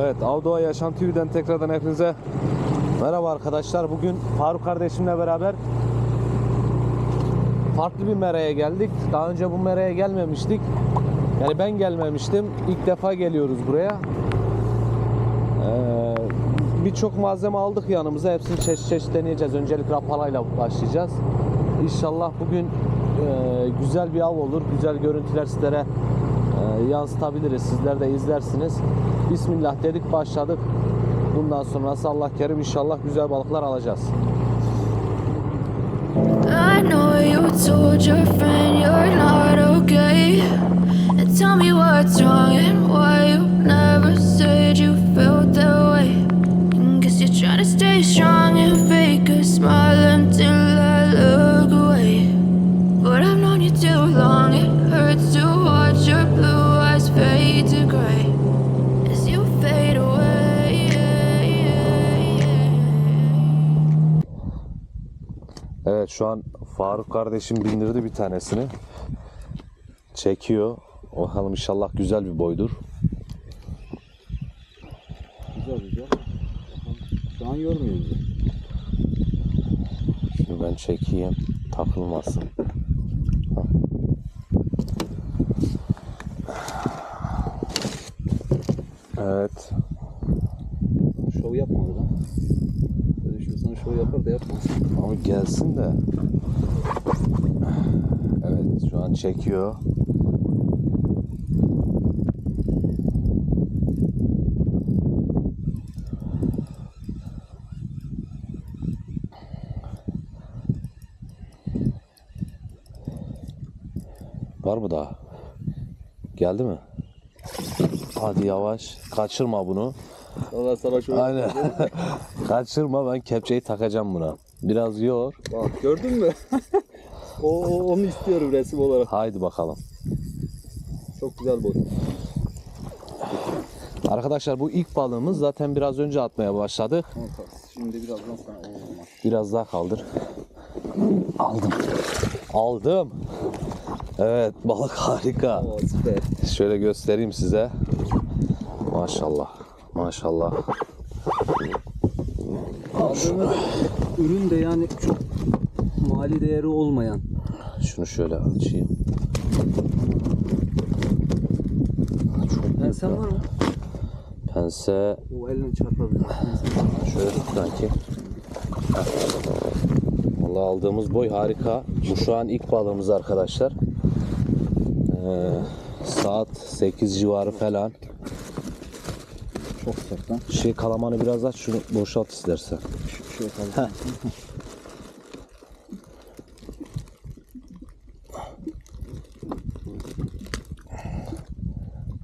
Evet Avdoğa Yaşam TV'den tekrardan hepinize merhaba arkadaşlar. Bugün Faruk kardeşimle beraber farklı bir meraya geldik. Daha önce bu meraya gelmemiştik. Yani ben gelmemiştim. İlk defa geliyoruz buraya. Ee, Birçok malzeme aldık yanımıza. Hepsini çeşit çeşit deneyeceğiz. Öncelikle rapalayla başlayacağız. İnşallah bugün e, güzel bir av olur. Güzel görüntüler sizlere yansıtabiliriz. Sizler de izlersiniz. Bismillah dedik başladık. Bundan sonrası Allah kerim inşallah güzel balıklar alacağız. Trying to stay strong and Evet şu an Faruk kardeşim bindirdi bir tanesini. Çekiyor. Bakalım inşallah güzel bir boydur. Güzel güzel. Şu an yormuyor bizi. Şimdi ben çekeyim. Takılmasın. Evet. Şov yapmadı lan. Böyle şu sana şov yapar da yapmaz. Abi gelsin de. Evet şu an çekiyor. Var mı daha? Geldi mi? Hadi yavaş. Kaçırma bunu. Valla sana şov Aynen. Kaçırma ben kepçeyi takacağım buna. Biraz yor. Bak gördün mü? o, onu istiyorum resim olarak. Haydi bakalım. Çok güzel boy. Arkadaşlar bu ilk balığımız zaten biraz önce atmaya başladık. Şimdi birazdan sana. Biraz daha kaldır. Aldım. Aldım. Evet balık harika. Oo süper. Şöyle göstereyim size. Maşallah. Maşallah. Aldığımız ürün de yani çok mali değeri olmayan. Şunu şöyle açayım. Yani sen var mı? Pense O elini çarpabilir. şöyle tut kanki. Heh. Vallahi aldığımız boy harika. Bu şu an ilk balığımız arkadaşlar. Ee, saat 8 civarı falan. Çok sert lan. Şey kalamanı biraz aç şunu boşalt istersen. Şu şey kaldı.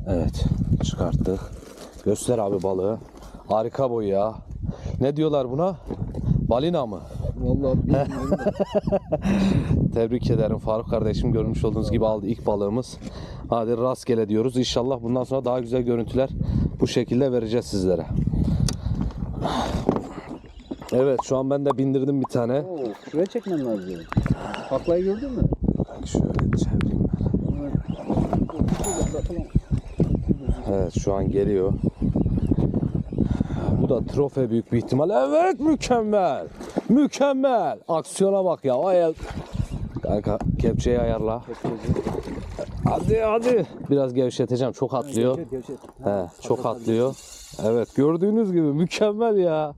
Evet çıkarttık. Göster abi balığı. Harika boy ya. Ne diyorlar buna? Balina mı? Vallahi bilmiyorum da. Tebrik ederim Faruk kardeşim. Görmüş olduğunuz gibi aldı ilk balığımız. Hadi rastgele diyoruz. İnşallah bundan sonra daha güzel görüntüler bu şekilde vereceğiz sizlere. Evet şu an ben de bindirdim bir tane. Oo, şuraya çekmem lazım. Taklayı gördün mü? Şöyle çevireyim ben. Evet şu an geliyor. Bu da trofe büyük bir ihtimal. Evet mükemmel. Mükemmel. Aksiyona bak ya. Ay. Kanka kepçeyi ayarla. Hadi hadi. Biraz gevşeteceğim. Çok atlıyor. Gevşet, gevşet. He, çok atlıyor. Evet gördüğünüz gibi mükemmel ya.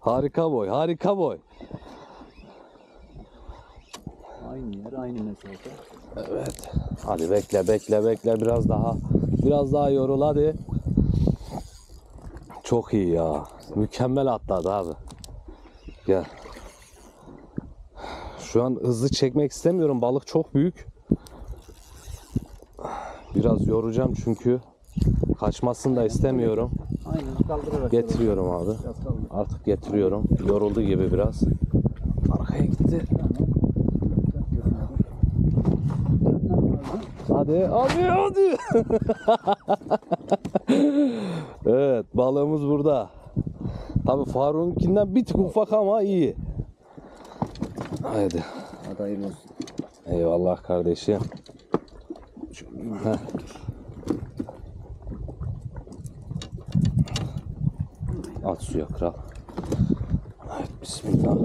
Harika boy. Harika boy. Aynı yer, aynı mesafe. Evet. Hadi bekle bekle bekle biraz daha. Biraz daha yorul hadi. Çok iyi ya. Mükemmel atladı abi. Gel. Şu an hızlı çekmek istemiyorum. Balık çok büyük. Biraz yoracağım çünkü kaçmasını da istemiyorum. Aynen kaldırarak. Getiriyorum abi. Artık getiriyorum. Yoruldu gibi biraz. Hadi, hadi, hadi. evet, balığımız burada. Tabii Faruk'unkinden bir tık ufak ama iyi. Haydi. Hadi hayırlı olsun. Eyvallah kardeşim. At suya kral. Evet bismillah.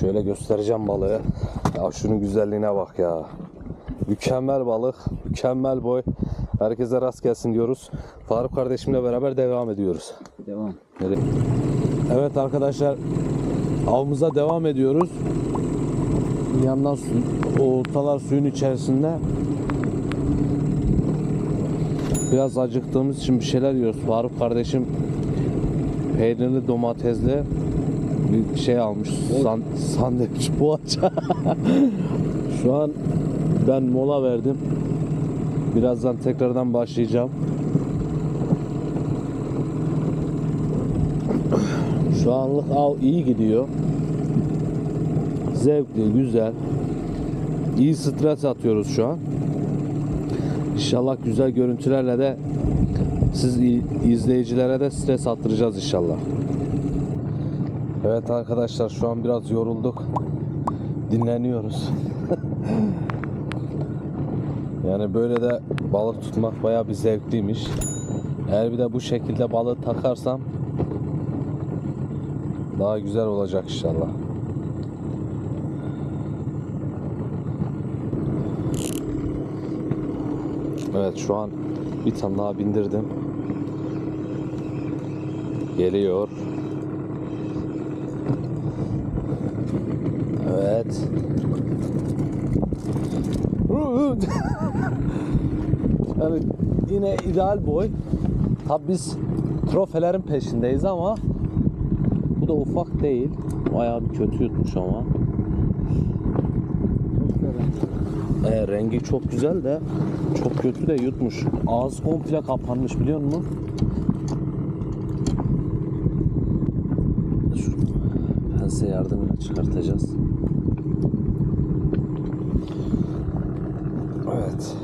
Şöyle göstereceğim balığı. Ya şunun güzelliğine bak ya. Mükemmel balık, mükemmel boy. Herkese rast gelsin diyoruz. Faruk kardeşimle beraber devam ediyoruz. Devam. Evet arkadaşlar avımıza devam ediyoruz. Bir yandan su, oltalar suyun içerisinde. Biraz acıktığımız için bir şeyler yiyoruz. Faruk kardeşim peynirli domatesli bir şey almış. San, sandviç poğaça. Şu an ben mola verdim. Birazdan tekrardan başlayacağım. Şu anlık av iyi gidiyor. Zevkli, güzel. İyi stres atıyoruz şu an. İnşallah güzel görüntülerle de siz izleyicilere de stres attıracağız inşallah. Evet arkadaşlar şu an biraz yorulduk. Dinleniyoruz. yani böyle de balık tutmak bayağı bir zevkliymiş. Eğer bir de bu şekilde balığı takarsam daha güzel olacak inşallah. Evet şu an bir tane daha bindirdim. Geliyor. Evet. yani yine ideal boy. Tabi biz trofelerin peşindeyiz ama bu da ufak değil. Bayağı bir kötü yutmuş ama. E, rengi çok güzel de çok kötü de yutmuş. Ağız komple kapanmış biliyor musun? Şu yardımıyla çıkartacağız. Evet.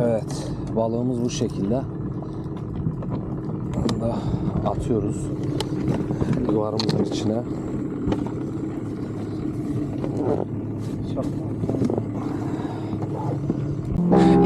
Evet, balığımız bu şekilde. Bunu da atıyoruz yuvarımızın içine.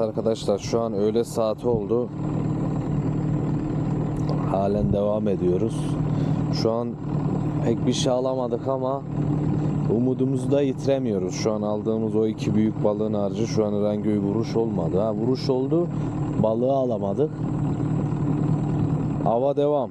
arkadaşlar şu an öğle saati oldu. Halen devam ediyoruz. Şu an pek bir şey alamadık ama umudumuzu da yitiremiyoruz. Şu an aldığımız o iki büyük balığın harcı şu an herhangi bir vuruş olmadı. Ha, vuruş oldu balığı alamadık. Hava devam.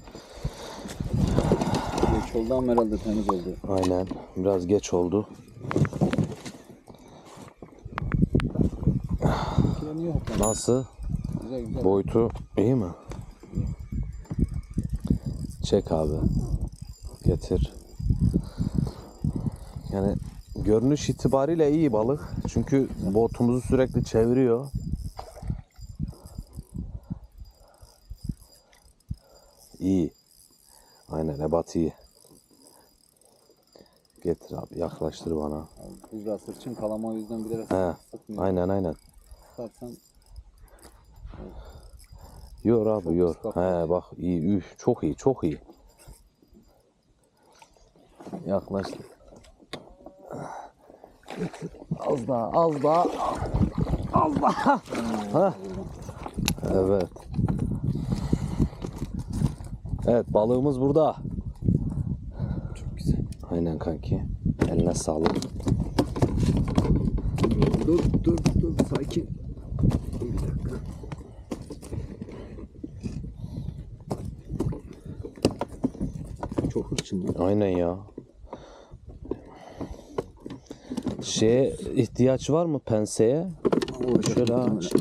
Geç oldu ama herhalde temiz oldu. Aynen. Biraz geç oldu. Nasıl? Güzel güzel. Boyutu iyi mi? Çek abi. Getir. Yani görünüş itibariyle iyi balık. Çünkü botumuzu sürekli çeviriyor. İyi. Aynen ebat iyi. Getir abi yaklaştır bana. Buzda sırçın kalama o yüzden bilerek He. sıkmıyor. Aynen aynen. Tutarsan Yor abi Çok yor. ıslak He bak iyi üf çok iyi çok iyi. Yaklaştı. Az daha, az daha. Az daha. Ha. Evet. Evet balığımız burada. Aynen kanki. Eline sağlık. Dur dur dur sakin. Bir dakika. Çok hırçın. Aynen ya. Şeye ihtiyaç var mı penseye? Şöyle aç.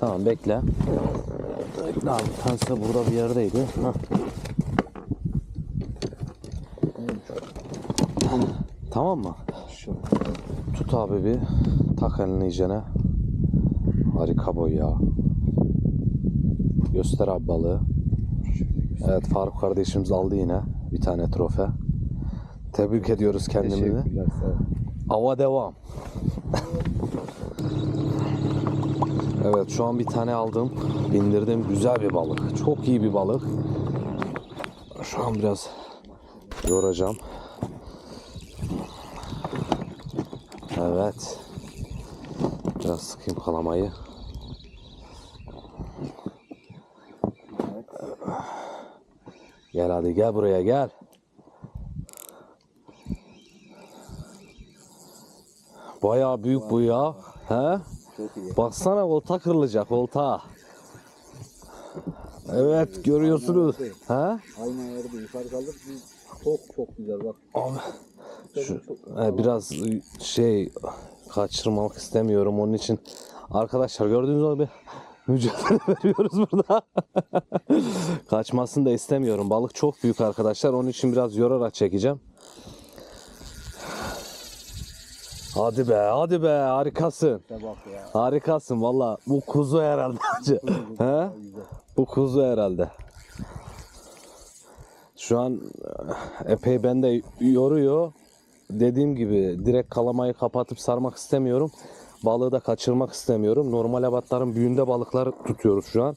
Tamam bekle. Bekle abi pense burada bir yerdeydi. Hah. Tamam mı? Şu. Tut abi bir. Tak elini iyicene. Harika boy ya. Göster abi balığı. Evet Faruk kardeşimiz aldı yine bir tane trofe. Tebrik ediyoruz kendimizi. Ava devam. evet şu an bir tane aldım. Bindirdim. Güzel bir balık. Çok iyi bir balık. Şu an biraz yoracağım. Evet. Biraz sıkayım kalamayı. Gel hadi gel buraya gel. Bayağı büyük bu ya. He? Baksana olta kırılacak olta. Evet görüyorsunuz. He? Aynı ayarda yukarı kaldık. Biz çok çok güzel bak. Abi şu, e, biraz şey kaçırmak istemiyorum onun için arkadaşlar gördüğünüz gibi mücadele veriyoruz burada. Kaçmasını da istemiyorum. Balık çok büyük arkadaşlar. Onun için biraz yorarak çekeceğim. Hadi be, hadi be, harikasın. Harikasın valla. Bu kuzu herhalde. He? Bu kuzu herhalde. Şu an eh, epey bende yoruyor. Dediğim gibi direkt kalamayı kapatıp sarmak istemiyorum. Balığı da kaçırmak istemiyorum. Normal abatların büyüğünde balıklar tutuyoruz şu an.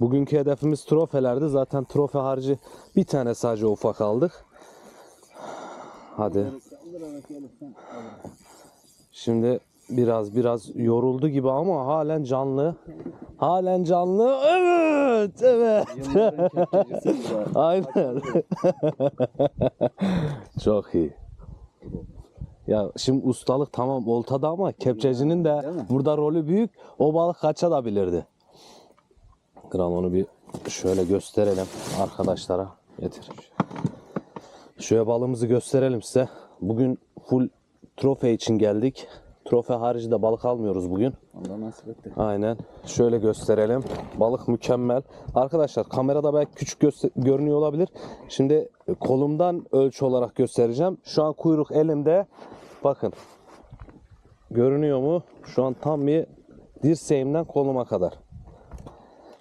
Bugünkü hedefimiz trofelerdi. Zaten trofe harcı bir tane sadece ufak aldık. Hadi. Şimdi biraz biraz yoruldu gibi ama halen canlı. Halen canlı. Evet, evet. Aynen. Çok iyi. Ya şimdi ustalık tamam oltada ama kepçecinin de Değil mi? burada rolü büyük. O balık kaçabilirdi. Kral onu bir şöyle gösterelim arkadaşlara. Getir. Şöyle balığımızı gösterelim size. Bugün full trofe için geldik. Trofe harici de balık almıyoruz bugün. Allah nasip etti. Aynen. Şöyle gösterelim. Balık mükemmel. Arkadaşlar kamerada belki küçük görünüyor olabilir. Şimdi kolumdan ölçü olarak göstereceğim. Şu an kuyruk elimde. Bakın. Görünüyor mu? Şu an tam bir dirseğimden koluma kadar.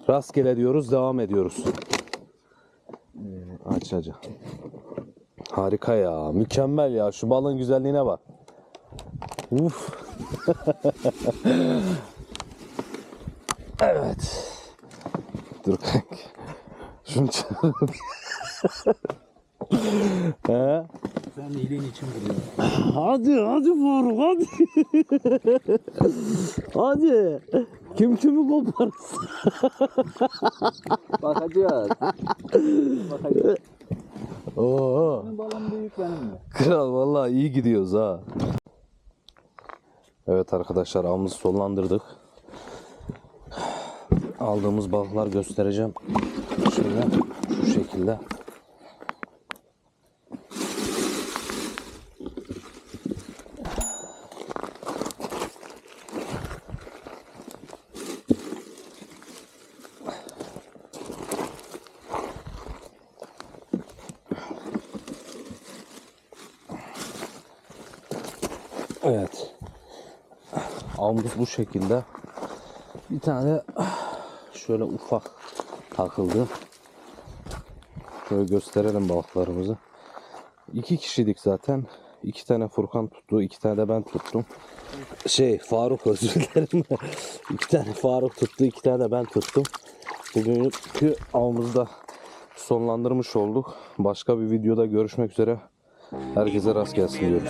Rastgele diyoruz. Devam ediyoruz. Aç acı. Harika ya. Mükemmel ya. Şu balığın güzelliğine bak. Uf. Evet. Dur kanka. Şunu çağır. He? Sen iyiliğin için vuruyorsun. Hadi hadi Faruk hadi. hadi. Kim kimi koparsın? Bakacağız. Bakacağız. Oo. Benim balım büyük benim mi? Kral vallahi iyi gidiyoruz ha. Evet arkadaşlar avımızı sonlandırdık. Aldığımız balıklar göstereceğim. Şöyle şu şekilde. Evet. Avımız bu şekilde. Bir tane şöyle ufak takıldı. Şöyle gösterelim balıklarımızı. İki kişiydik zaten. İki tane Furkan tuttu, iki tane de ben tuttum. Şey Faruk özür dilerim. iki tane Faruk tuttu, iki tane de ben tuttum. Bugünkü avımızı da sonlandırmış olduk. Başka bir videoda görüşmek üzere. Herkese rast gelsin diyoruz.